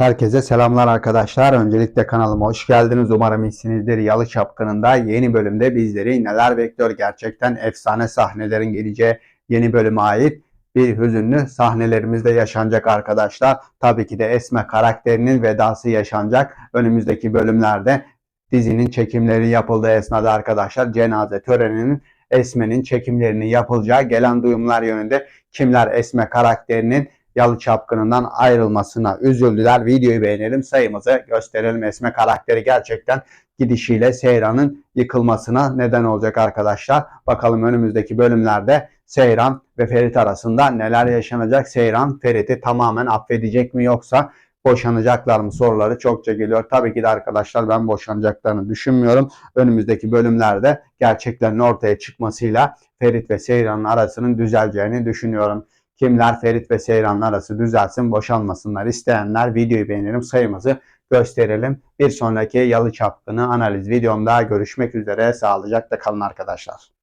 Herkese selamlar arkadaşlar. Öncelikle kanalıma hoş geldiniz. Umarım iyisinizdir. Yalı Çapkını'nda yeni bölümde bizleri neler bekliyor? Gerçekten efsane sahnelerin geleceği yeni bölüme ait bir hüzünlü sahnelerimiz de yaşanacak arkadaşlar. Tabii ki de Esme karakterinin vedası yaşanacak. Önümüzdeki bölümlerde dizinin çekimleri yapıldığı esnada arkadaşlar cenaze töreninin Esme'nin çekimlerinin yapılacağı gelen duyumlar yönünde kimler Esme karakterinin Yalı Çapkını'ndan ayrılmasına üzüldüler. Videoyu beğenelim, sayımızı gösterelim. Esme karakteri gerçekten gidişiyle Seyran'ın yıkılmasına neden olacak arkadaşlar. Bakalım önümüzdeki bölümlerde Seyran ve Ferit arasında neler yaşanacak? Seyran Ferit'i tamamen affedecek mi yoksa boşanacaklar mı soruları çokça geliyor. Tabii ki de arkadaşlar ben boşanacaklarını düşünmüyorum. Önümüzdeki bölümlerde gerçeklerin ortaya çıkmasıyla Ferit ve Seyran'ın arasının düzeleceğini düşünüyorum. Kimler Ferit ve Seyran'ın arası düzelsin, boşanmasınlar isteyenler videoyu beğenelim, sayımızı gösterelim. Bir sonraki Yalı Çapkını analiz videomda görüşmek üzere. Sağlıcakla kalın arkadaşlar.